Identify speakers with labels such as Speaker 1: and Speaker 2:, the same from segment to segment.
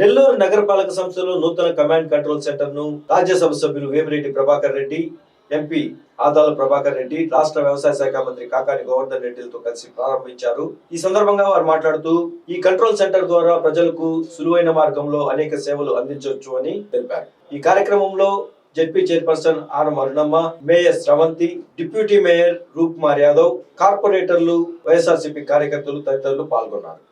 Speaker 1: నెల్లూరు నగరపాలక సంస్థలో నూతన కమాండ్ కంట్రోల్ సెంటర్ను రాజ్యసభ సభ్యులు వేమిరెడ్డి ప్రభాకర్ రెడ్డి ఎంపీ ఆదాల ప్రభాకర్ రెడ్డి రాష్ట్ర వ్యవసాయ శాఖ మంత్రి కాకాని గోవర్ధన్ రెడ్డిలతో కలిసి ప్రారంభించారు. ఈ సందర్భంగా వారు మాట్లాడుతూ ఈ కంట్రోల్ సెంటర్ ద్వారా ప్రజలకు సులువైన మార్గంలో అనేక సేవలు అందించవచ్చు అని తెలిపారు. ఈ కార్యక్రమంలో ZP chairperson Anam Arunamma mayor Sravanthi deputy mayor Roop Kumar Yadav కార్పొరేటర్లు వైఎస్ఆర్సీపీ కార్యకర్తలు తదితరులు పాల్గొన్నారు.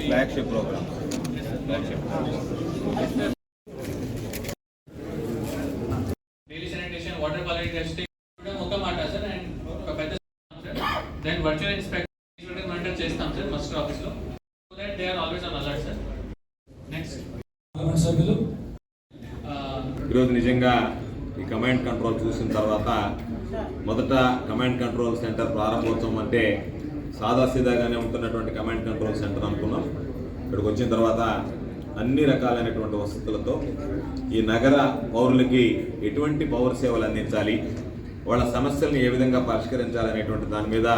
Speaker 2: Flagship programme
Speaker 3: water quality testing ఒక మాట సార్ అండ్ ఒక పెద్ద sir then virtual inspection monitor చేస్తాం సార్ మస్టర్ ఆఫీస్లో. So that they are always on alert sir next
Speaker 4: Parliament సభ్యులు
Speaker 2: ఈరోజు నిజంగా ఈ కమాండ్ కంట్రోల్ చూసిన తర్వాత మొదట కమాండ్ కంట్రోల్ సెంటర్ ప్రారంభోత్సవం అంటే సాదాసీదాగానే ఉంటున్నటువంటి కమాండ్ కంట్రోల్ సెంటర్ అనుకున్నాం. ఇక్కడికి వచ్చిన తర్వాత అన్ని రకాలైనటువంటి వసతులతో ఈ నగర పౌరులకి ఎటువంటి పౌర సేవలు అందించాలి వాళ్ళ సమస్యల్ని ఏ విధంగా పరిష్కరించాలనేటువంటి దాని మీద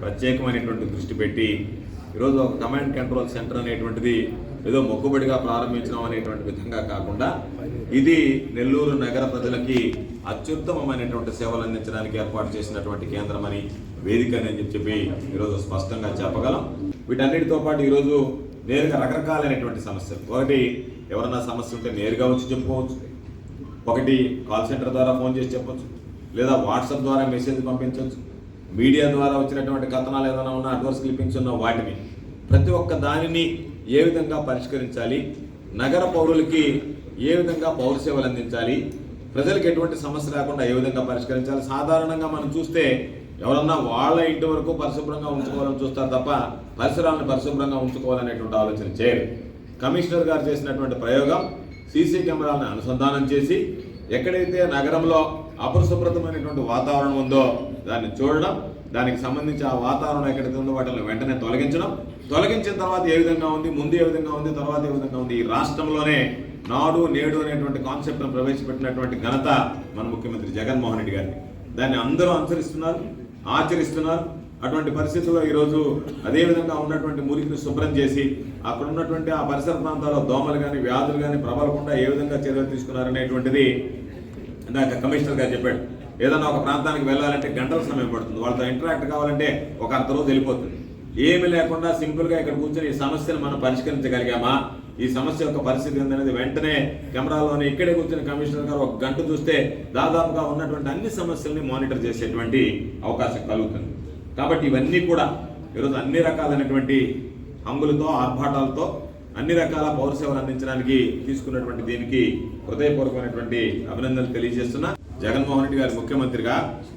Speaker 2: ప్రత్యేకమైనటువంటి దృష్టి పెట్టి ఈరోజు ఒక కమాండ్ కంట్రోల్ సెంటర్ అనేటువంటిది ఏదో మొక్కుబడిగా ప్రారంభించడం అనేటువంటి విధంగా కాకుండా ఇది నెల్లూరు నగర ప్రజలకి అత్యుత్తమమైనటువంటి సేవలు అందించడానికి ఏర్పాటు చేసినటువంటి కేంద్రమని వేదిక అని చెప్పి ఈరోజు స్పష్టంగా చెప్పగలం. వీటన్నిటితో పాటు ఈరోజు నేరుగా రకరకాలైనటువంటి సమస్యలు. ఒకటి ఎవరన్నా సమస్య ఉంటే నేరుగా వచ్చి చెప్పుకోవచ్చు. ఒకటి కాల్ సెంటర్ ద్వారా ఫోన్ చేసి చెప్పొచ్చు. లేదా వాట్సాప్ ద్వారా మెసేజ్ పంపించవచ్చు మీడియా ద్వారా వచ్చినటువంటి కథనాలు ఏదైనా ఉన్నా అడ్వర్స్ క్లిప్పింగ్స్ ఉన్నా వాటిని ప్రతి ఒక్క దానిని ఏ విధంగా పరిష్కరించాలి? నగర పౌరులకి ఏ విధంగా పౌర సేవలు అందించాలి? ప్రజలకు ఎటువంటి సమస్య రాకుండా ఏ విధంగా పరిష్కరించాలి? సాధారణంగా మనం చూస్తే ఎవరన్నా వాళ్ళ ఇంటి వరకు పరిశుభ్రంగా ఉంచుకోవాలని చూస్తారు తప్ప పరిసరాలను పరిశుభ్రంగా ఉంచుకోవాలనేటువంటి ఆలోచన చేయరు. కమిషనర్ గారు చేసినటువంటి ప్రయోగం సీసీ కెమెరాలను అనుసంధానం చేసి ఎక్కడైతే నగరంలో అపరిశుభ్రతమైనటువంటి వాతావరణం ఉందో దాన్ని చూడడం దానికి సంబంధించి ఆ వాతావరణం ఎక్కడైతే ఉందో వాటిని వెంటనే తొలగించడం. తొలగించిన తర్వాత ఏ విధంగా ఉంది? ముందు ఏ విధంగా ఉంది? తర్వాత ఏ విధంగా ఉంది? ఈ రాష్ట్రంలోనే నాడు నేడు అనేటువంటి కాన్సెప్ట్ను ప్రవేశపెట్టినటువంటి ఘనత మన ముఖ్యమంత్రి జగన్మోహన్ రెడ్డి గారిని దాన్ని అందరూ అనుసరిస్తున్నారు ఆచరిస్తున్నారు. అటువంటి పరిస్థితుల్లో ఈరోజు అదేవిధంగా ఉన్నటువంటి మురికిని శుభ్రం చేసి అక్కడ ఉన్నటువంటి ఆ పరిసర ప్రాంతాల్లో దోమలు కానీ వ్యాధులు కానీ ప్రబలకుండా ఏ విధంగా చర్యలు తీసుకున్నారనేటువంటిది ఇందాక కమిషనర్ గారు చెప్పాడు. ఏదైనా ఒక ప్రాంతానికి వెళ్ళాలంటే గంటల సమయం పడుతుంది. వాళ్ళతో ఇంటరాక్ట్ కావాలంటే ఒక అర్ధ రోజు వెళ్ళిపోతుంది. ఏమీ లేకుండా సింపుల్గా ఇక్కడ కూర్చొని ఈ సమస్యను మనం పరిష్కరించగలిగామా? ఈ సమస్య యొక్క పరిస్థితి ఏందనేది వెంటనే కెమెరాలోనే ఇక్కడే కూర్చొని కమిషనర్ గారు ఒక గంట చూస్తే దాదాపుగా ఉన్నటువంటి అన్ని సమస్యల్ని మానిటర్ చేసేటువంటి అవకాశం కలుగుతుంది. కాబట్టి ఇవన్నీ కూడా ఈరోజు అన్ని రకాలైనటువంటి హంగులతో ఆర్భాటాలతో అన్ని రకాల పౌర సేవలు అందించడానికి తీసుకున్నటువంటి దీనికి హృదయపూర్వకమైనటువంటి అభినందనలు తెలియజేస్తున్నా. జగన్మోహన్ రెడ్డి గారి ముఖ్యమంత్రిగా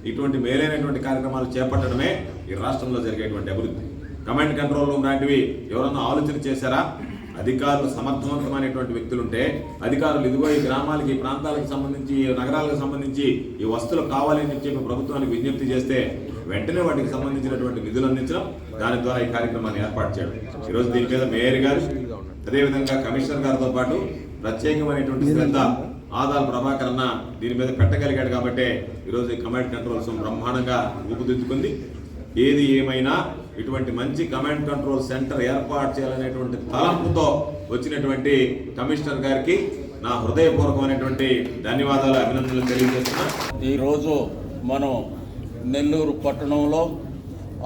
Speaker 2: ఇటువంటి మేలైనటువంటి కార్యక్రమాలు చేపట్టడమే ఈ రాష్ట్రంలో జరిగేటువంటి అభివృద్ధి. కమాండ్ కంట్రోల్ రూమ్ లాంటివి ఎవరన్నా ఆలోచన చేశారా? అధికారులు సమర్థవంతమైనటువంటి వ్యక్తులుంటే అధికారులు ఇదిగో ఈ గ్రామాలకి ఈ ప్రాంతాలకు సంబంధించి ఈ నగరాలకు సంబంధించి ఈ వస్తువులు కావాలని చెప్పి ప్రభుత్వానికి విజ్ఞప్తి చేస్తే వెంటనే వాటికి సంబంధించినటువంటి నిధులు అందించడం దాని ద్వారా ఈ కార్యక్రమాన్ని ఏర్పాటు చేయడం. ఈరోజు దీని మీద మేయర్ గారు అదేవిధంగా కమిషనర్ గారితో పాటు ప్రత్యేకమైనటువంటి శ్రద్ధ ఆదాల ప్రభాకర్ అన్న దీని మీద పెట్టగలిగాడు కాబట్టి ఈరోజు ఈ కమాండ్ కంట్రోల్స్ బ్రహ్మాండంగా రూపుదిద్దుకుంది. ఏది ఏమైనా ఇటువంటి మంచి కమాండ్ కంట్రోల్ సెంటర్ ఏర్పాటు చేయాలనేటువంటి తలంపుతో వచ్చినటువంటి కమిషనర్ గారికి నా హృదయపూర్వకమైనటువంటి ధన్యవాదాలు అభినందనలు తెలియజేస్తున్నా.
Speaker 5: ఈరోజు మనం నెల్లూరు పట్టణంలో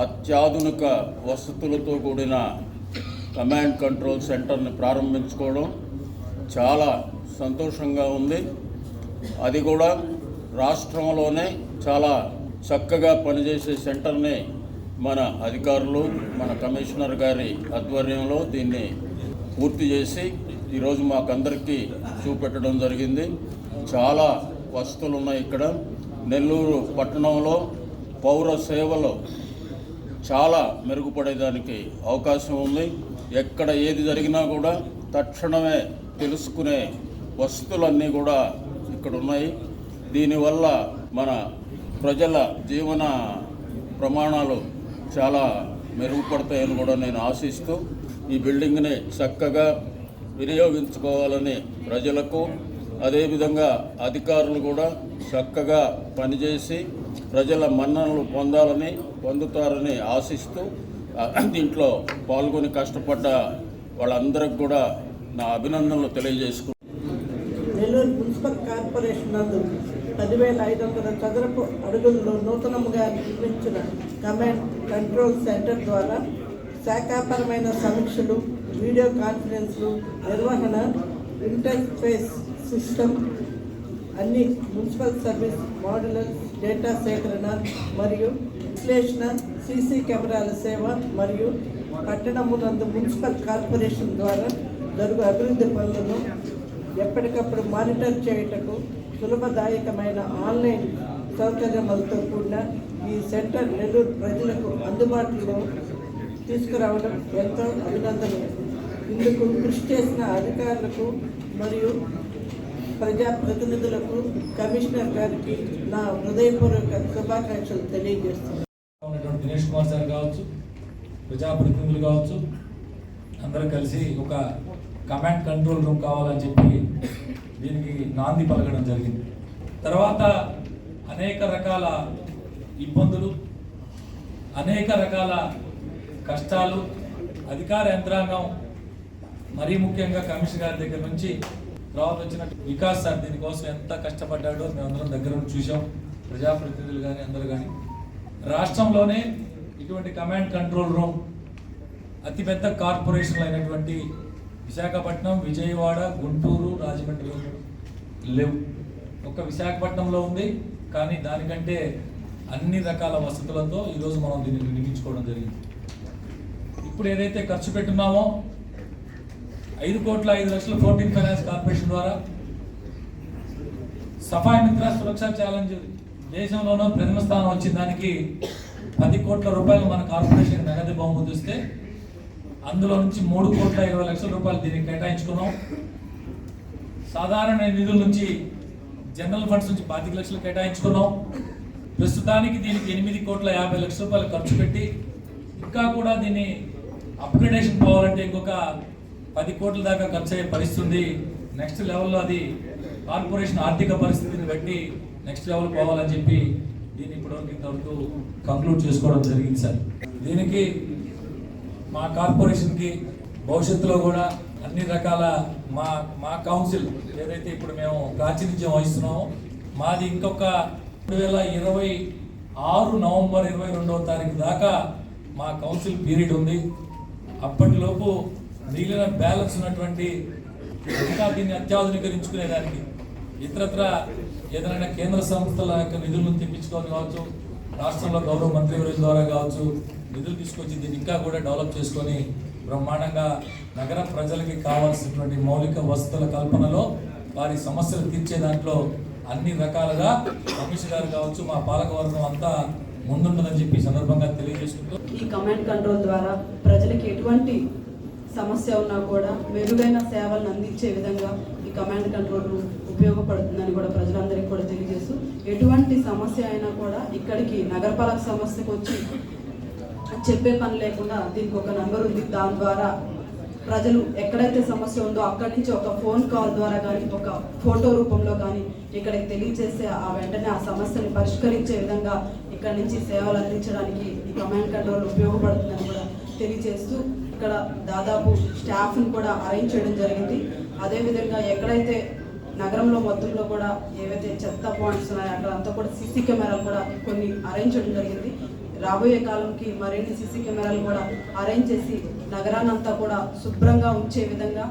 Speaker 5: అత్యాధునిక వసతులతో కూడిన కమాండ్ కంట్రోల్ సెంటర్ని ప్రారంభించుకోవడం చాలా సంతోషంగా ఉంది. అది కూడా రాష్ట్రంలోనే చాలా చక్కగా పనిచేసే సెంటర్ని మన అధికారులు మన కమిషనర్ గారి ఆధ్వర్యంలో దీన్ని పూర్తి చేసి ఈరోజు మాకందరికీ చూపెట్టడం జరిగింది. చాలా వసతులు ఉన్నాయి ఇక్కడ. నెల్లూరు పట్టణంలో పౌర సేవలు చాలా మెరుగుపడేదానికి అవకాశం ఉంది. ఎక్కడ ఏది జరిగినా కూడా తక్షణమే తెలుసుకునే వస్తువులన్నీ కూడా ఇక్కడ ఉన్నాయి. దీనివల్ల మన ప్రజల జీవన ప్రమాణాలు చాలా మెరుగుపడతాయని కూడా నేను ఆశిస్తూ ఈ బిల్డింగ్ని చక్కగా వినియోగించుకోవాలని ప్రజలకు అదేవిధంగా అధికారులు కూడా చక్కగా పనిచేసి ప్రజల మన్ననలు పొందాలని పొందుతారని ఆశిస్తూ దీంట్లో పాల్గొని కష్టపడ్డ వాళ్ళందరికి కూడా నా అభినందనలు తెలియజేసుకుంటున్నాను.
Speaker 4: నెల్లూరు మున్సిపల్ కార్పొరేషన్ నందు పదివేల ఐదు వందల చదరపు అడుగుల్లో నూతనముగా నిర్మించిన కమాండ్ కంట్రోల్ సెంటర్ ద్వారా శాఖాపరమైన సమీక్షలు వీడియో కాన్ఫరెన్స్లు నిర్వహణ ఇంటర్ఫేస్ సిస్టమ్ అన్ని మున్సిపల్ సర్వీస్ మోడలర్ డేటా సేకరణ మరియు విశ్లేషణ సీసీ కెమెరాల సేవ మరియు పట్టణమునందు మున్సిపల్ కార్పొరేషన్ ద్వారా జరుగు అభివృద్ధి పనులను ఎప్పటికప్పుడు మానిటర్ చేయుటకు సులభదాయకమైన ఆన్లైన్ సౌకర్యములతో కూడిన ఈ సెంటర్ నెల్లూరు ప్రజలకు అందుబాటులో తీసుకురావడం ఎంతో అభినందనీయం. ఇందుకు కృషి చేసిన అధికారులకు మరియు ప్రజాప్రతినిధులకు కమిషనర్ గారికి నా హృదయపూర్వక శుభాకాంక్షలు తెలియజేస్తున్నాను.
Speaker 6: దినేష్ కుమార్ సార్ కావచ్చు ప్రజాప్రతినిధులు కావచ్చు అందరూ కలిసి ఒక కమాండ్ కంట్రోల్ రూమ్ కావాలని చెప్పి దీనికి నాంది పలకడం జరిగింది. తర్వాత అనేక రకాల ఇబ్బందులు అనేక రకాల కష్టాలు అధికార యంత్రాంగం మరీ ముఖ్యంగా కమిషన్ గారి దగ్గర నుంచి తర్వాత వచ్చిన వికాస్ సార్ దీనికోసం ఎంత కష్టపడ్డాడో మేమందరం దగ్గర నుండి చూసాం ప్రజాప్రతినిధులు కానీ అందరూ కానీ రాష్ట్రంలోనే ఇటువంటి కమాండ్ కంట్రోల్ రూమ్ అతిపెద్ద కార్పొరేషన్లు అయినటువంటి విశాఖపట్నం విజయవాడ గుంటూరు రాజమండ్రిలో లేవు. ఒక విశాఖపట్నంలో ఉంది కానీ దానికంటే అన్ని రకాల వసతులతో ఈరోజు మనం దీన్ని నిర్మించుకోవడం జరిగింది. ఇప్పుడు ఏదైతే ఖర్చు పెట్టున్నామో ఐదు కోట్ల ఐదు లక్షల ఫోర్టీన్ ఫైనాన్స్ కార్పొరేషన్ ద్వారా సఫాయి మిత్ర సురక్ష ఛాలెంజ్ దేశంలోనూ ప్రథమ స్థానం వచ్చిన దానికి పది కోట్ల రూపాయలు మన కార్పొరేషన్ నగదు బహుమతి ఇస్తే అందులో నుంచి మూడు కోట్ల ఇరవై లక్షల రూపాయలు దీనికి కేటాయించుకున్నాం. సాధారణ నిధుల నుంచి జనరల్ ఫండ్స్ నుంచి పాతిక లక్షలు కేటాయించుకున్నాం. ప్రస్తుతానికి దీనికి ఎనిమిది కోట్ల యాభై లక్షల రూపాయలు ఖర్చు పెట్టి ఇంకా కూడా దీన్ని అప్గ్రేడేషన్ పోవాలంటే ఇంకొక పది కోట్ల దాకా ఖర్చు అయ్యే పరిస్థితుంది నెక్స్ట్ లెవెల్లో అది కార్పొరేషన్ ఆర్థిక పరిస్థితిని బట్టి నెక్స్ట్ లెవెల్ పోవాలని చెప్పి దీన్ని ఇప్పటివరకు ఇంతవరకు కంక్లూడ్ చేసుకోవడం జరిగింది సార్. దీనికి మా కార్పొరేషన్కి భవిష్యత్తులో కూడా అన్ని రకాల మా మా కౌన్సిల్ ఏదైతే ఇప్పుడు మేము ప్రాతినిధ్యం వహిస్తున్నామో మాది ఇంకొక రెండు వేల ఇరవై ఆరు నవంబర్ ఇరవై రెండవ తారీఖు దాకా మా కౌన్సిల్ పీరియడ్ ఉంది. అప్పటిలోపు మిగిలిన బ్యాలెన్స్ ఉన్నటువంటి ఇంకా దీన్ని అత్యాధునీకరించుకునేదానికి ఇతరత్ర ఏదైనా కేంద్ర సంస్థల యొక్క నిధులను తెప్పించుకొని కావచ్చు రాష్ట్రంలో గౌరవ మంత్రి ద్వారా కావచ్చు నిధులు తీసుకొచ్చి దీన్ని ఇంకా కూడా డెవలప్ చేసుకొని బ్రహ్మాండంగా నగర ప్రజలకి కావాల్సినటువంటి మౌలిక వసతుల కల్పనలో వారి సమస్యలు తీర్చే దాంట్లో అన్ని రకాలుగా కమిషన్ గారు కావచ్చు మా పాలకవర్గం అంతా ముందుంటుందని చెప్పి సందర్భంగా తెలియజేసుకుంటూ
Speaker 7: ఈ కమాండ్ కంట్రోల్ ద్వారా ప్రజలకు ఎటువంటి సమస్య ఉన్నా కూడా మెరుగైన సేవలను అందించే విధంగా ఈ కమాండ్ కంట్రోల్ రూమ్ ఉపయోగపడుతుందని కూడా ప్రజలందరికీ కూడా తెలియజేస్తూ ఎటువంటి సమస్య అయినా కూడా ఇక్కడికి నగరపాలక సంస్థకు వచ్చి చెప్పే పని లేకుండా దీనికి ఒక నంబర్ ఉంది. దాని ద్వారా ప్రజలు ఎక్కడైతే సమస్య ఉందో అక్కడి నుంచి ఒక ఫోన్ కాల్ ద్వారా కానీ ఒక ఫోటో రూపంలో కానీ ఇక్కడికి తెలియజేస్తే ఆ వెంటనే ఆ సమస్యని పరిష్కరించే విధంగా ఇక్కడ నుంచి సేవలు అందించడానికి ఈ కమాండ్ కంట్రోల్ ఉపయోగపడుతుందని కూడా తెలియజేస్తూ ఇక్కడ దాదాపు స్టాఫ్ను కూడా అరేంజ్ చేయడం జరిగింది. అదేవిధంగా ఎక్కడైతే నగరంలో మొత్తంలో కూడా ఏవైతే చెత్త పాయింట్స్ ఉన్నాయో అక్కడ అంతా కూడా సీసీ కెమెరాలు కూడా కొన్ని అరేంజ్ చేయడం జరిగింది. రాబోయే కాలంకి మరిన్ని సీసీ కెమెరాలు కూడా అరేంజ్ చేసి నగరాన్నంతా కూడా శుభ్రంగా ఉంచే విధంగా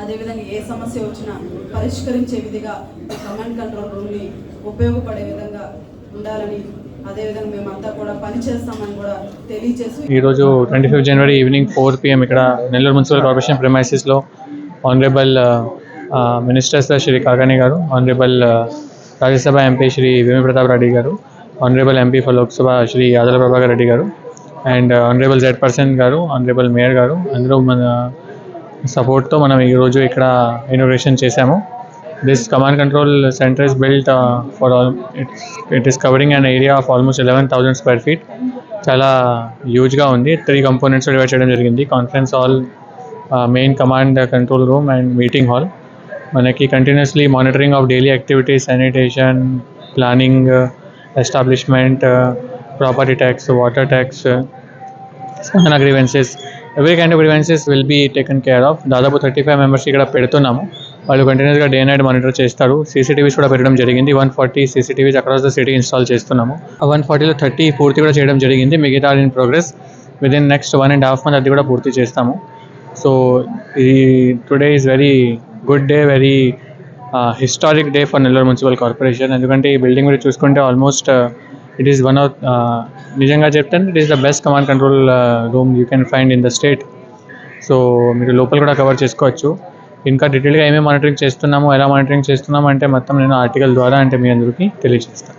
Speaker 7: అదేవిధంగా ఏ సమస్య వచ్చినా పరిష్కరించే విధిగా కమాండ్ కంట్రోల్ రూమ్ని ఉపయోగపడే విధంగా ఉండాలని అదేవిధంగా మేమంతా కూడా పనిచేస్తామని కూడా తెలియజేస్తూ
Speaker 8: ఈరోజు twenty fifth January evening four PM ఇక్కడ Nellore municipal corporation ప్రిమైసెస్లో honourable ministers Shri Kakani garu honourable uh, Rajya Sabha MP Shri Vemi Pratap Reddy garu honourable MP for Lok Sabha Shri Adala Prabhakar Reddy garu and honourable Z person garu honourable mayor garu అందరూ మన సపోర్ట్తో మనం ఈరోజు ఇక్కడ inauguration చేశాము. This command control centre is built for all its it is covering an area of almost eleven thousand square feet చాలా హ్యూజ్గా ఉంది. త్రీ కంపోనెంట్స్ డివైడ్ చేయడం జరిగింది. Conference hall main command control room and meeting hall మనకి continuously monitoring of daily activities sanitation planning establishment property tax water tax Spandana grievances every kind of grievances will be taken care of దాదాపు thirty five members ఇక్కడ పెడుతున్నాము. వాళ్ళు కంటిన్యూస్గా day night monitor చేస్తారు. CCTVs కూడా పెట్టడం జరిగింది. One forty CCTVs across the city install చేస్తున్నాము. ఆ వన్ ఫార్టీలో థర్టీ పూర్తి కూడా చేయడం జరిగింది. మిగతా in progress within next one and half month అది కూడా పూర్తి చేస్తాము. సో ఈ today is very good day very historic day for Nellore municipal corporation ఎందుకంటే ఈ బిల్డింగ్ మీరు చూసుకుంటే almost it is one of నిజంగా చెప్తాను it is the best command control room you can find in the state so మీరు లోపల కూడా cover చేసుకోవచ్చు. ఇంకా డీటెయిల్గా ఏమేమి మానిటరింగ్ చేస్తున్నాము ఎలా మానిటరింగ్ చేస్తున్నాము అంటే మొత్తం నేను ఆర్టికల్ ద్వారా అంటే మీ అందరికీ తెలియజేస్తాను.